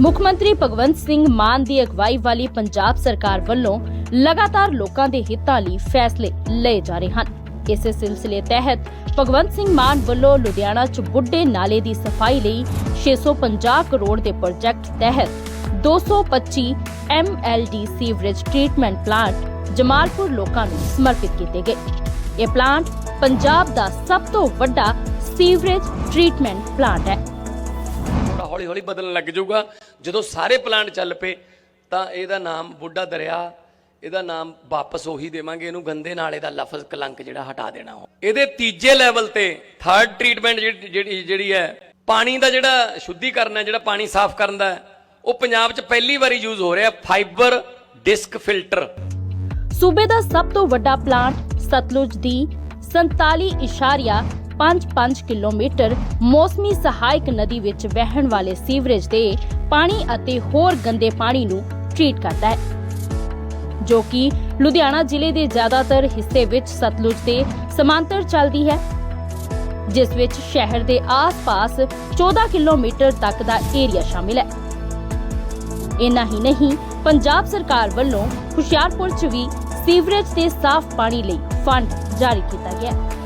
ਮੁੱਖ ਮੰਤਰੀ ਭਗਵੰਤ ਸਿੰਘ ਮਾਨ ਦੀ ਅਗਵਾਈ ਵਾਲੀ ਪੰਜਾਬ ਸਰਕਾਰ ਵੱਲੋਂ ਲਗਾਤਾਰ ਲੋਕਾਂ ਦੇ ਹਿੱਤਾਂ ਲਈ ਫੈਸਲੇ ਲਏ ਜਾ ਰਹੇ ਹਨ। ਇਸੇ ਸਿਲਸਿਲੇ ਤਹਿਤ ਭਗਵੰਤ ਸਿੰਘ ਮਾਨ ਵੱਲੋਂ ਲੁਧਿਆਣਾ 'ਚ ਬੁੱਢੇ ਨਾਲੇ ਦੀ ਸਫ਼ਾਈ ਲਈ 650 ਕਰੋੜ ਦੇ ਪ੍ਰੋਜੈਕਟ ਤਹਿਤ 225 MLD sewerage treatment plant Jamalpur ਲੋਕਾਂ ਨੂੰ ਸਮਰਪਿਤ ਕੀਤੇ ਗਏ। ਇਹ ਪਲਾਂਟ ਪੰਜਾਬ ਦਾ ਸਭ ਤੋਂ ਵੱਡਾ ਸੀਵਰੇਜ ਟ੍ਰੀਟਮੈਂਟ ਪਲਾਂਟ ਹੈ। ਹੌਲੀ ਹੌਲੀ ਬਦਲਣ ਲੱਗ ਜਾਊਗਾ। ਜਦੋਂ ਸਾਰੇ ਪਲਾਂਟ ਚੱਲ ਪਏ, ਤਾਂ ਇਹਦਾ ਨਾਮ ਬੁੱਢਾ ਦਰਿਆ, ਇਹਦਾ ਨਾਮ ਵਾਪਸ ਉਹੀ ਦੇਵਾਂਗੇ, ਇਹਨੂੰ ਗੰਦੇ ਨਾਲੇ ਦਾ ਲਫ਼ਜ਼, ਕਲੰਕ ਜਿਹੜਾ ਹਟਾ ਦੇਣਾ ਉਹ। ਇਹਦੇ ਤੀਜੇ ਲੈਵਲ ਤੇ ਥਰਡ ਟ੍ਰੀਟਮੈਂਟ ਜਿਹੜੀ ਜਿਹੜੀ ਹੈ, ਪਾਣੀ ਦਾ ਜਿਹੜਾ ਸ਼ੁੱਧੀਕਰਨ ਹੈ, ਜਿਹੜਾ ਪਾਣੀ ਸਾਫ਼ ਕਰਨ ਦਾ ਉਹ ਪੰਜਾਬ 'ਚ ਪਹਿਲੀ ਵਾਰੀ ਯੂਜ਼ ਹੋ ਰਿਹਾ ਫਾਈਬਰ ਡਿਸਕ ਫਿਲਟਰ ਸੂਬੇ ਦਾ ਸਭ ਤੋਂ ਵੱਡਾ ਪਲਾਂਟ ਸਤਲੁਜ ਦੀ 47.55 ਕਿਲੋਮੀਟਰ ਮੌਸਮੀ ਸਹਾਇਕ ਨਦੀ ਵਿੱਚ ਵਹਿਣ ਵਾਲੇ ਸੀਵਰੇਜ ਦੇ ਪਾਣੀ ਅਤੇ ਹੋਰ ਗੰਦੇ ਪਾਣੀ ਨੂੰ ਟ੍ਰੀਟ ਕਰਦਾ ਹੈ, ਜੋ ਕਿ ਲੁਧਿਆਣਾ ਜ਼ਿਲ੍ਹੇ ਦੇ ਜ਼ਿਆਦਾਤਰ ਹਿੱਸੇ ਵਿੱਚ ਸਤਲੁਜ ਦੇ ਸਮਾਂਤਰ ਚੱਲਦੀ ਹੈ, ਜਿਸ ਵਿੱਚ ਸ਼ਹਿਰ ਦੇ ਆਸ-ਪਾਸ 14 ਕਿਲੋਮੀਟਰ ਤੱਕ ਦਾ ਏਰੀਆ ਸ਼ਾਮਿਲ ਹੈ। ਇੰਨਾ ਹੀ ਨਹੀਂ, ਪੰਜਾਬ ਸਰਕਾਰ ਵੱਲੋਂ ਹੁਸ਼ਿਆਰਪੁਰ 'ਚ ਵੀ ਸੀਵਰੇਜ ਤੇ ਸਾਫ਼ ਪਾਣੀ ਲਈ ਫੰਡ ਜਾਰੀ ਕੀਤਾ ਗਿਆ ਹੈ।